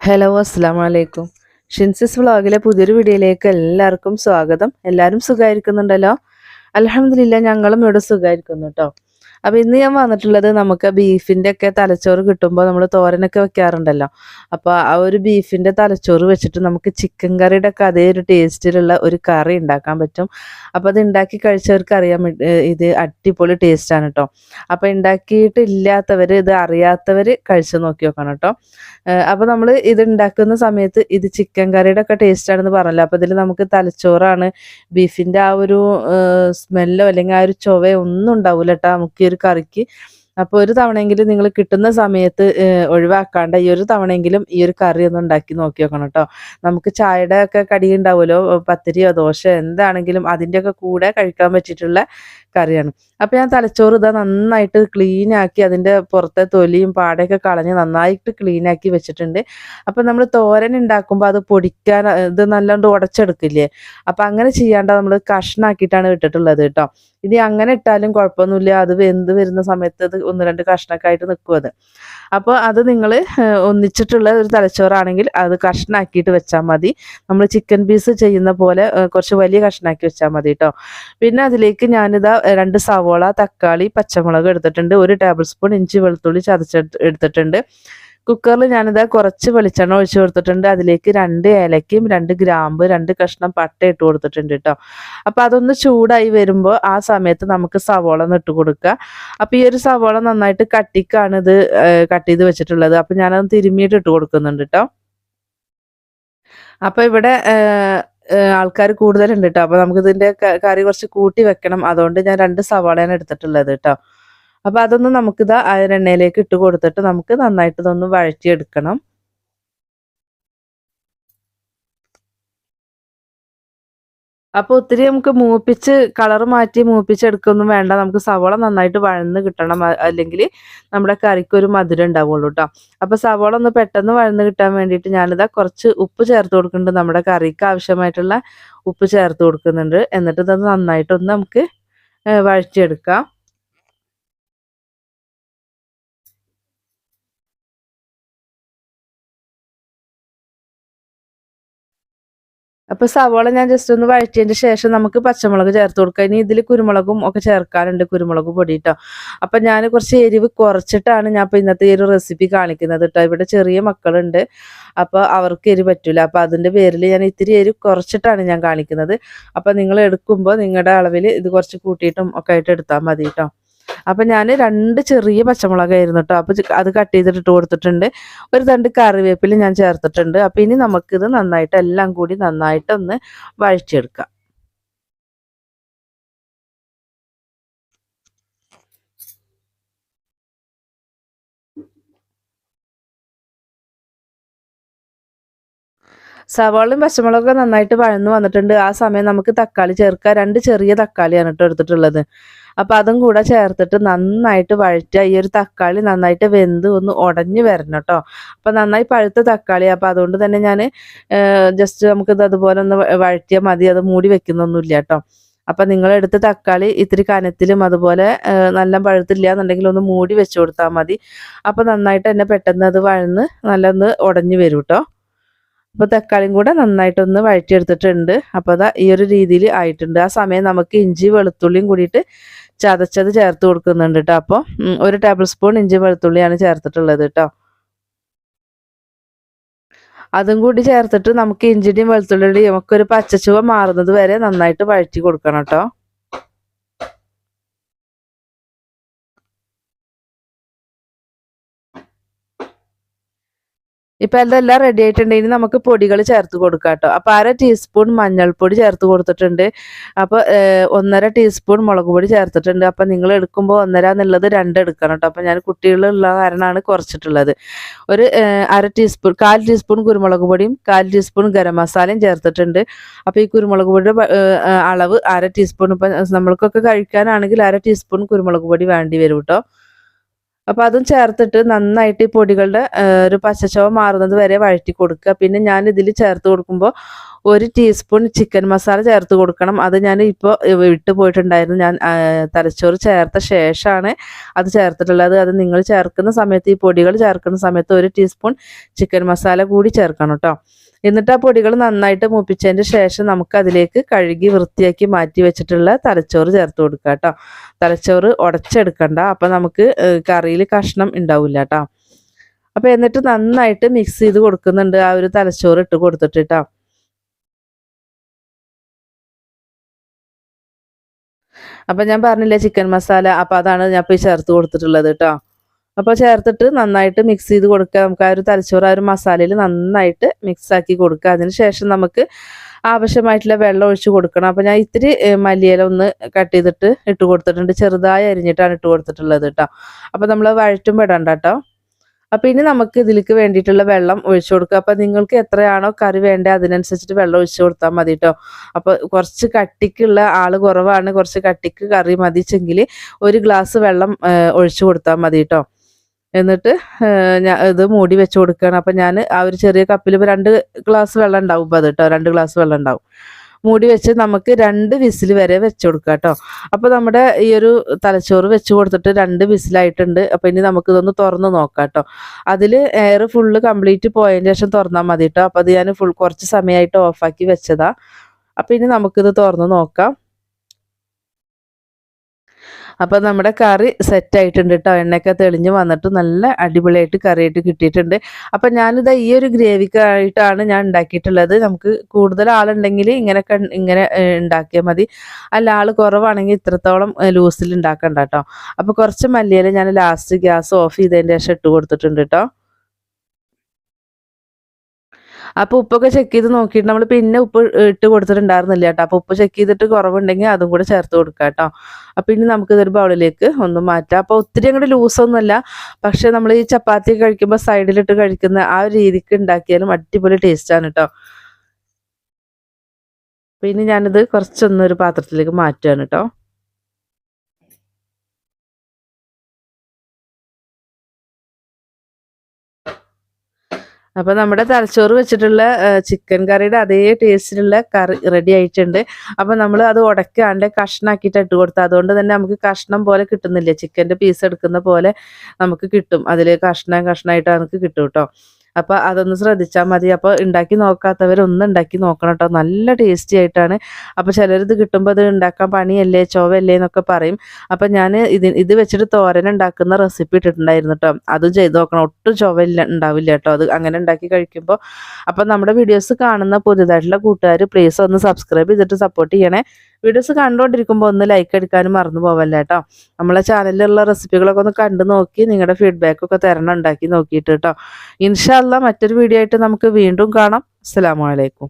Hello അസ്സാം ഷിൻസിസ് വ്ളോഗിലെ പുതിയൊരു വീഡിയോയിലേക്ക് എല്ലാവർക്കും സ്വാഗതം. എല്ലാവരും സുഖമായിരിക്കുന്നുണ്ടല്ലോ? അലഹമില്ല ഞങ്ങളും ഇവിടെ സുഖമായിരിക്കുന്നു കേട്ടോ അപ്പോൾ ഇന്ന് ഞാൻ വന്നിട്ടുള്ളത് നമുക്ക് ബീഫിന്റെ ഒക്കെ തലച്ചോറ് കിട്ടുമ്പോൾ നമ്മൾ തോരനൊക്കെ വെക്കാറുണ്ടല്ലോ. അപ്പോൾ ആ ഒരു ബീഫിന്റെ തലച്ചോറ് വെച്ചിട്ട് നമുക്ക് ചിക്കൻ കറിയുടെ ഒക്കെ അതേ ഒരു ടേസ്റ്റിലുള്ള ഒരു കറി ഉണ്ടാക്കാൻ പറ്റും. അപ്പോൾ അത് ഉണ്ടാക്കി കഴിച്ചവർക്ക് അറിയാൻ ഇത് അടിപൊളി ടേസ്റ്റാണ് കേട്ടോ അപ്പോൾ ഉണ്ടാക്കിയിട്ടില്ലാത്തവർ ഇത് അറിയാത്തവർ കഴിച്ചു നോക്കി നോക്കണം കേട്ടോ അപ്പോൾ നമ്മൾ ഇത് ഉണ്ടാക്കുന്ന സമയത്ത് ഇത് ചിക്കൻ കറിയുടെ ഒക്കെ ടേസ്റ്റ് ആണെന്ന് പറഞ്ഞല്ലോ. അപ്പോൾ ഇതിൽ നമുക്ക് തലച്ചോറാണ് ബീഫിന്റെ ആ ഒരു സ്മെല്ലോ അല്ലെങ്കിൽ ആ ഒരു ചൊവയോ ഒന്നും ഉണ്ടാവില്ല കേട്ടോ നമുക്ക് ഈ ഒരു കറിക്ക്. അപ്പോൾ ഒരു തവണയെങ്കിലും നിങ്ങൾ കിട്ടുന്ന സമയത്ത് ഒഴിവാക്കാണ്ട് ഈ ഒരു തവണയെങ്കിലും ഈ ഒരു കറി ഒന്ന് ഉണ്ടാക്കി നോക്കി നോക്കണം കേട്ടോ നമുക്ക് ചായയുടെ ഒക്കെ കടി ഉണ്ടാവുമല്ലോ? പത്തിരിയോ ദോശയോ എന്താണെങ്കിലും അതിന്റെയൊക്കെ കൂടെ കഴിക്കാൻ പറ്റിയിട്ടുള്ള കറിയാണ്. അപ്പോൾ ഞാൻ തലച്ചോറ് ഇതാ നന്നായിട്ട് ക്ലീൻ ആക്കി അതിന്റെ പുറത്തെ തൊലിയും പാടയൊക്കെ കളഞ്ഞ് നന്നായിട്ട് ക്ലീൻ ആക്കി വെച്ചിട്ടുണ്ട്. അപ്പോൾ നമ്മൾ തോരൻ ഉണ്ടാക്കുമ്പോൾ അത് പൊടിക്കാൻ ഇത് നല്ലോണ്ട് ഉടച്ചെടുക്കില്ലേ അപ്പോൾ അങ്ങനെ ചെയ്യാണ്ട നമ്മൾ കഷ്ണാക്കിയിട്ടാണ് ഇട്ടിട്ടുള്ളത് കേട്ടോ. ഇനി അങ്ങനെ ഇട്ടാലും കുഴപ്പമൊന്നുമില്ല. അത് വെന്ത് വരുന്ന സമയത്ത് അത് ഒന്ന് രണ്ട് കഷ്ണൊക്കെ ആയിട്ട് നിൽക്കും അത്. അപ്പോൾ അത് നിങ്ങൾ ഒന്നിച്ചിട്ടുള്ള ഒരു തലച്ചോറാണെങ്കിൽ അത് കഷ്ണാക്കിയിട്ട് വെച്ചാൽ മതി. നമ്മൾ ചിക്കൻ പീസ് ചെയ്യുന്ന പോലെ കുറച്ച് വലിയ കഷ്ണാക്കി വെച്ചാൽ മതി കേട്ടോ. പിന്നെ അതിലേക്ക് ഞാനിതാ രണ്ട് സവോള തക്കാളി പച്ചമുളക് എടുത്തിട്ടുണ്ട്. ഒരു ടേബിൾ സ്പൂൺ ഇഞ്ചി വെളുത്തുള്ളി ചതച്ചെടുത്ത് എടുത്തിട്ടുണ്ട്. കുക്കറിൽ ഞാനിതാ കുറച്ച് വെളിച്ചെണ്ണ ഒഴിച്ചു കൊടുത്തിട്ടുണ്ട്. അതിലേക്ക് രണ്ട് ഏലക്കയും രണ്ട് ഗ്രാമ്പ് രണ്ട് കഷ്ണം പട്ട ഇട്ട് കൊടുത്തിട്ടുണ്ട് കേട്ടോ അപ്പം അതൊന്ന് ചൂടായി വരുമ്പോൾ ആ സമയത്ത് നമുക്ക് സവോള ഇട്ട് കൊടുക്കുക അപ്പം ഈ ഒരു സവോള നന്നായിട്ട് കട്ടിക്കാണ് ഇത് കട്ട് ചെയ്ത് വെച്ചിട്ടുള്ളത്. അപ്പം ഞാനത് തിരുമ്മിയിട്ട് ഇട്ട് കൊടുക്കുന്നുണ്ട് കേട്ടോ അപ്പം ഇവിടെ ആൾക്കാർ കൂടുതലുണ്ട് കേട്ടോ അപ്പോൾ നമുക്ക് ഇതിന്റെ കറി കുറച്ച് കൂട്ടി വെക്കണം. അതുകൊണ്ട് ഞാൻ രണ്ട് സവാളയാണ് എടുത്തിട്ടുള്ളത് കേട്ടോ അപ്പോൾ അതൊന്ന് നമുക്കിതാ ആ എണ്ണയിലേക്ക് ഇട്ട് കൊടുത്തിട്ട് നമുക്ക് നന്നായിട്ട് ഇതൊന്ന് വഴറ്റിയെടുക്കണം. അപ്പോൾ ഒത്തിരി നമുക്ക് മൂപ്പിച്ച് കളർ മാറ്റി മൂപ്പിച്ചെടുക്കൊന്നും വേണ്ട. നമുക്ക് സവോള നന്നായിട്ട് വഴന്ന് കിട്ടണം. അല്ലെങ്കിൽ നമ്മുടെ കറിക്ക് ഒരു മധുരം ഉണ്ടാവുള്ളൂ കേട്ടോ അപ്പോൾ സവോള ഒന്ന് പെട്ടെന്ന് വഴന്ന് കിട്ടാൻ വേണ്ടിയിട്ട് ഞാനിതാ കുറച്ച് ഉപ്പ് ചേർത്ത് കൊടുക്കുന്നുണ്ട്. നമ്മുടെ കറിക്ക് ആവശ്യമായിട്ടുള്ള ഉപ്പ് ചേർത്ത് കൊടുക്കുന്നുണ്ട്. എന്നിട്ട് ഇത് നന്നായിട്ടൊന്ന് നമുക്ക് വഴറ്റിയെടുക്കാം. അപ്പോൾ സവോള ഞാൻ ജസ്റ്റ് ഒന്ന് വഴറ്റിയതിന് ശേഷം നമുക്ക് പച്ചമുളക് ചേർത്ത് കൊടുക്കാം. ഇനി ഇതിൽ കുരുമുളകും ഒക്കെ ചേർക്കാനുണ്ട് കുരുമുളക് പൊടി കേട്ടോ അപ്പം ഞാൻ കുറച്ച് എരിവ് കുറച്ചിട്ടാണ് ഞാൻ ഇപ്പോൾ ഇന്നത്തെ ഈ ഒരു റെസിപ്പി കാണിക്കുന്നത് കേട്ടോ ഇവിടെ ചെറിയ മക്കളുണ്ട്. അപ്പോൾ അവർക്ക് എരിവ് പറ്റില്ല അപ്പോൾ അതിന്റെ പേരിൽ ഞാൻ ഇത്തിരി എരിവ് കുറച്ചിട്ടാണ് ഞാൻ കാണിക്കുന്നത്. അപ്പോൾ നിങ്ങൾ എടുക്കുമ്പോൾ നിങ്ങളുടെ അളവിൽ ഇത് കുറച്ച് കൂട്ടിയിട്ടും ഒക്കെ ആയിട്ട് എടുത്താൽ മതി കേട്ടോ അപ്പം ഞാൻ രണ്ട് ചെറിയ പച്ചമുളകായിരുന്നു കേട്ടോ അപ്പോൾ അത് കട്ട് ചെയ്തിട്ട് കൊടുത്തിട്ടുണ്ട്. ഒരു തണ്ട് കറിവേപ്പില ഞാൻ ചേർത്തിട്ടുണ്ട്. അപ്പോൾ ഇനി നമുക്കിത് നന്നായിട്ട് എല്ലാം കൂടി നന്നായിട്ട് ഒന്ന് സവാളയും പച്ചമുളകൊക്കെ നന്നായിട്ട് വഴന്നു വന്നിട്ടുണ്ട്. ആ സമയം നമുക്ക് തക്കാളി ചേർക്കുക. രണ്ട് ചെറിയ തക്കാളിയാണ് കേട്ടോ എടുത്തിട്ടുള്ളത്. അപ്പോൾ അതും കൂടെ ചേർത്തിട്ട് നന്നായിട്ട് വഴറ്റുക. ഈ ഒരു തക്കാളി നന്നായിട്ട് വെന്ത് ഒന്ന് ഉടഞ്ഞു വരണം കേട്ടോ. അപ്പോൾ നന്നായി പഴുത്ത തക്കാളി. അപ്പോൾ അതുകൊണ്ട് തന്നെ ഞാൻ ജസ്റ്റ് നമുക്കിത് അതുപോലെ ഒന്ന് വഴറ്റിയാൽ മതി. അത് മൂടി വെക്കുന്നൊന്നുമില്ല കേട്ടോ. അപ്പം നിങ്ങളെടുത്ത തക്കാളി ഇത്തിരി കനത്തിലും അതുപോലെ നല്ല പഴുത്തില്ല എന്നുണ്ടെങ്കിൽ ഒന്ന് മൂടി വെച്ച് കൊടുത്താൽ മതി. അപ്പോൾ നന്നായിട്ട് തന്നെ പെട്ടെന്ന് അത് വഴന്ന് നല്ലൊന്ന് ഉടഞ്ഞു വരും കേട്ടോ. അപ്പോൾ തക്കാളിയും കൂടെ നന്നായിട്ടൊന്ന് വഴറ്റിയെടുത്തിട്ടുണ്ട്. അപ്പോൾ അതാ ഈ ഒരു രീതിയിൽ ആയിട്ടുണ്ട്. ആ സമയം നമുക്ക് ഇഞ്ചി വെളുത്തുള്ളിയും കൂടിയിട്ട് ചതച്ചത് ചേർത്ത് കൊടുക്കുന്നുണ്ട് കേട്ടോ അപ്പോൾ ഒരു ടേബിൾ സ്പൂൺ ഇഞ്ചി വെളുത്തുള്ളിയാണ് ചേർത്തിട്ടുള്ളത് കേട്ടോ അതും കൂടി ചേർത്തിട്ട് നമുക്ക് ഇഞ്ചിയുടെയും വെളുത്തുള്ളിയുടെയും ഒക്കെ ഒരു പച്ചച്ചുവ മാറുന്നത് വരെ നന്നായിട്ട് വഴറ്റി കൊടുക്കണം കേട്ടോ ഇപ്പം അതെല്ലാം റെഡി ആയിട്ടുണ്ട്. ഇനി നമുക്ക് പൊടികൾ ചേർത്ത് കൊടുക്കാം കേട്ടോ. അപ്പോൾ അര ടീസ്പൂൺ മഞ്ഞൾപ്പൊടി ചേർത്ത് കൊടുത്തിട്ടുണ്ട്. അപ്പോൾ ഒന്നര ടീസ്പൂൺ മുളക് പൊടി ചേർത്തിട്ടുണ്ട്. അപ്പം നിങ്ങൾ എടുക്കുമ്പോൾ ഒന്നര എന്നുള്ളത് രണ്ട് എടുക്കണം കേട്ടോ. അപ്പോൾ ഞാൻ കുട്ടികളുള്ള കാരണമാണ് കുറച്ചിട്ടുള്ളത്. ഒരു അര ടീസ്പൂൺ കാൽ ടീസ്പൂൺ കുരുമുളക് പൊടിയും കാൽ ടീസ്പൂൺ ഗരം മസാലയും ചേർത്തിട്ടുണ്ട്. അപ്പോൾ ഈ കുരുമുളക് പൊടിയുടെ അളവ് അര ടീസ്പൂൺ ഇപ്പം നമ്മൾക്കൊക്കെ കഴിക്കാനാണെങ്കിൽ അര ടീസ്പൂൺ കുരുമുളക് പൊടി വേണ്ടി വരും കേട്ടോ. അപ്പോൾ അതും ചേർത്തിട്ട് നന്നായിട്ട് ഈ പൊടികളുടെ ഒരു പച്ചച്ചവ മാറുന്നത് വരെ വഴറ്റി കൊടുക്കുക. പിന്നെ ഞാൻ ഇതിൽ ചേർത്ത് കൊടുക്കുമ്പോൾ ഒരു ടീസ്പൂൺ ചിക്കൻ മസാല ചേർത്ത് കൊടുക്കണം. അത് ഞാൻ ഇപ്പോൾ വിട്ടു പോയിട്ടുണ്ടായിരുന്നു. ഞാൻ തലച്ചോറ് ചേർത്ത ശേഷമാണ് അത് ചേർത്തിട്ടുള്ളത്. അത് നിങ്ങൾ ചേർക്കുന്ന സമയത്ത് ഈ പൊടികൾ ചേർക്കുന്ന സമയത്ത് ഒരു ടീസ്പൂൺ ചിക്കൻ മസാല കൂടി ചേർക്കണം കേട്ടോ എന്നിട്ട് ആ പൊടികൾ നന്നായിട്ട് മൂപ്പിച്ചതിന് ശേഷം നമുക്ക് അതിലേക്ക് കഴുകി വൃത്തിയാക്കി മാറ്റി വെച്ചിട്ടുള്ള തലച്ചോറ് ചേർത്ത് കൊടുക്കുക കേട്ടോ. തലച്ചോറ് ഉടച്ചെടുക്കണ്ട. അപ്പം നമുക്ക് കറിയിൽ കഷ്ണം ഉണ്ടാവില്ല കേട്ടോ. അപ്പം എന്നിട്ട് നന്നായിട്ട് മിക്സ് ചെയ്ത് കൊടുക്കുന്നുണ്ട് ആ ഒരു തലച്ചോറ് ഇട്ട് കൊടുത്തിട്ട് കേട്ടോ. അപ്പം ഞാൻ പറഞ്ഞില്ലേ ചിക്കൻ മസാല? അപ്പം അതാണ് ഞാൻ ഇപ്പോൾ ചേർത്ത് കൊടുത്തിട്ടുള്ളത് കേട്ടോ. അപ്പോൾ ചേർത്തിട്ട് നന്നായിട്ട് മിക്സ് ചെയ്ത് കൊടുക്കുക. നമുക്ക് ആ ഒരു തലച്ചോറ് ആ ഒരു മസാലയിൽ നന്നായിട്ട് മിക്സ് ആക്കി കൊടുക്കുക. അതിനുശേഷം നമുക്ക് ആവശ്യമായിട്ടുള്ള വെള്ളം ഒഴിച്ച് കൊടുക്കണം. അപ്പോൾ ഞാൻ ഇത്തിരി മല്ലിയില ഒന്ന് കട്ട് ചെയ്തിട്ട് ഇട്ട് കൊടുത്തിട്ടുണ്ട്. ചെറുതായി അരിഞ്ഞിട്ടാണ് ഇട്ട് കൊടുത്തിട്ടുള്ളത് കേട്ടോ അപ്പോൾ നമ്മൾ വഴറ്റും ഇടണ്ട കേട്ടോ അപ്പോൾ ഇനി നമുക്ക് ഇതിലേക്ക് വേണ്ടിയിട്ടുള്ള വെള്ളം ഒഴിച്ചു കൊടുക്കുക. അപ്പോൾ നിങ്ങൾക്ക് എത്രയാണോ കറി വേണ്ടത് അതിനനുസരിച്ചിട്ട് വെള്ളം ഒഴിച്ചു കൊടുത്താൽ മതി കേട്ടോ അപ്പോൾ കുറച്ച് കട്ടിക്കുള്ള ആൾ കുറവാണ്. കുറച്ച് കട്ടിക്ക് കറി മതിച്ചെങ്കിൽ ഒരു ഗ്ലാസ് വെള്ളം ഒഴിച്ചു കൊടുത്താൽ മതി കേട്ടോ എന്നിട്ട് ഇത് മൂടി വെച്ച് കൊടുക്കുകയാണ് അപ്പം ഞാൻ ആ ഒരു ചെറിയ കപ്പിൽ ഇപ്പോൾ രണ്ട് ഗ്ലാസ് വെള്ളം ഉണ്ടാവും ഇപ്പോൾ അത് കേട്ടോ രണ്ട് ഗ്ലാസ് വെള്ളം ഉണ്ടാവും. മൂടി വെച്ച് നമുക്ക് രണ്ട് വിസിൽ വരെ വെച്ച് കൊടുക്കുക കേട്ടോ അപ്പോൾ നമ്മുടെ ഈ ഒരു തലച്ചോറ് വെച്ച് കൊടുത്തിട്ട് രണ്ട് വിസിലായിട്ടുണ്ട്. അപ്പോൾ ഇനി നമുക്ക് ഇതൊന്ന് തുറന്ന് നോക്കാം കേട്ടോ അതിൽ എയർ ഫുള്ള് കംപ്ലീറ്റ് പോയതിന് ശേഷം തുറന്നാൽ മതി കേട്ടോ അപ്പോൾ അത് ഞാൻ ഫുൾ കുറച്ച് സമയമായിട്ട് ഓഫാക്കി വെച്ചതാണ് അപ്പോൾ ഇനി നമുക്കിത് തുറന്ന് നോക്കാം. അപ്പോൾ നമ്മുടെ കറി സെറ്റ് ആയിട്ടുണ്ട് കേട്ടോ എണ്ണയൊക്കെ തെളിഞ്ഞ് വന്നിട്ട് നല്ല അടിപൊളിയായിട്ട് കറിയായിട്ട് കിട്ടിയിട്ടുണ്ട്. അപ്പം ഞാനിത് ഈ ഒരു ഗ്രേവിക്കായിട്ടാണ് ഞാൻ ഉണ്ടാക്കിയിട്ടുള്ളത്. നമുക്ക് കൂടുതൽ ആളുണ്ടെങ്കിൽ ഇങ്ങനെ ഏഹ്, ഉണ്ടാക്കിയാൽ മതി. അല്ല ആൾ കുറവാണെങ്കിൽ ഇത്രത്തോളം ലൂസിൽ ഉണ്ടാക്കണ്ട കേട്ടോ അപ്പോൾ കുറച്ച് മല്ലിയില ഞാൻ ലാസ്റ്റ് ഗ്യാസ് ഓഫ് ചെയ്തതിന്റെ ശേഷം ഇട്ട് കൊടുത്തിട്ടുണ്ട് കേട്ടോ അപ്പോൾ ഉപ്പൊക്കെ ചെക്ക് ചെയ്ത് നോക്കിയിട്ട് നമ്മൾ പിന്നെ ഉപ്പ് ഇട്ട് കൊടുത്തിട്ടുണ്ടായിരുന്നില്ല കേട്ടോ. അപ്പോൾ ഉപ്പ് ചെക്ക് ചെയ്തിട്ട് കുറവുണ്ടെങ്കിൽ അതും കൂടെ ചേർത്ത് കൊടുക്കുക കേട്ടോ. അപ്പോൾ ഇനി നമുക്ക് ഇതൊരു ബൗളിലേക്ക് ഒന്ന് മാറ്റാം. അപ്പോൾ ഒത്തിരി അങ്ങോട്ട് ലൂസൊന്നുമല്ല പക്ഷേ നമ്മൾ ഈ ചപ്പാത്തി കഴിക്കുമ്പോൾ സൈഡിലിട്ട് കഴിക്കുന്ന ആ ഒരു രീതിക്ക് ഉണ്ടാക്കിയാലും അടിപൊളി ടേസ്റ്റാണ് കേട്ടോ. പിന്നെ ഞാനിത് കുറച്ചൊന്നൊരു പാത്രത്തിലേക്ക് മാറ്റുകയാണ് കേട്ടോ. അപ്പോൾ നമ്മുടെ തലച്ചോറ് വെച്ചിട്ടുള്ള ചിക്കൻ കറിയുടെ അതേ ടേസ്റ്റിലുള്ള കറി റെഡി ആയിട്ടുണ്ട്. അപ്പോൾ നമ്മൾ അത് ഉടക്കാണ്ട് കഷ്ണാക്കിയിട്ട് ഇട്ട് കൊടുത്തു അതുകൊണ്ട് തന്നെ നമുക്ക് കഷ്ണം പോലെ കിട്ടുന്നില്ല? ചിക്കന്റെ പീസ് എടുക്കുന്ന പോലെ നമുക്ക് കിട്ടും. അതിൽ കഷ്ണം കഷ്ണമായിട്ട് നമുക്ക് കിട്ടും കേട്ടോ അപ്പോൾ അതൊന്ന് ശ്രദ്ധിച്ചാൽ മതി. അപ്പോൾ ഉണ്ടാക്കി നോക്കാത്തവരൊന്നും ഉണ്ടാക്കി നോക്കണം കേട്ടോ നല്ല ടേസ്റ്റി ആയിട്ടാണ്. അപ്പോൾ ചിലരിത് കിട്ടുമ്പോൾ അത് ഉണ്ടാക്കാൻ പണിയല്ലേ ചോവല്ലേ എന്നൊക്കെ പറയും. അപ്പോൾ ഞാൻ ഇത് ഇത് വെച്ചിട്ട് തോരൻ ഉണ്ടാക്കുന്ന റെസിപ്പി ഇട്ടിട്ടുണ്ടായിരുന്നു കേട്ടോ അതും ചെയ്ത് നോക്കണം. ഒട്ടും ചൊവ്വ ഉണ്ടാവില്ല കേട്ടോ അത് അങ്ങനെ ഉണ്ടാക്കി കഴിക്കുമ്പോൾ അപ്പോൾ നമ്മുടെ വീഡിയോസ് കാണുന്ന പുതിയതായിട്ടുള്ള കൂട്ടുകാർ പ്ലീസ് ഒന്ന് സബ്സ്ക്രൈബ് ചെയ്തിട്ട് സപ്പോർട്ട് ചെയ്യണേ. വീഡിയോസ് കണ്ടുകൊണ്ടിരിക്കുമ്പോൾ ഒന്ന് ലൈക്ക് അടിക്കാനും മറന്നു പോവല്ല കേട്ടോ നമ്മളെ ചാനലിലുള്ള റെസിപ്പികളൊക്കെ ഒന്ന് കണ്ടു നോക്കി നിങ്ങളുടെ ഫീഡ്ബാക്ക് ഒക്കെ തരണം. ഉണ്ടാക്കി നോക്കിയിട്ട് കേട്ടോ ഇൻഷാല്ല മറ്റൊരു വീഡിയോ ആയിട്ട് നമുക്ക് വീണ്ടും കാണാം. അലൈക്കും.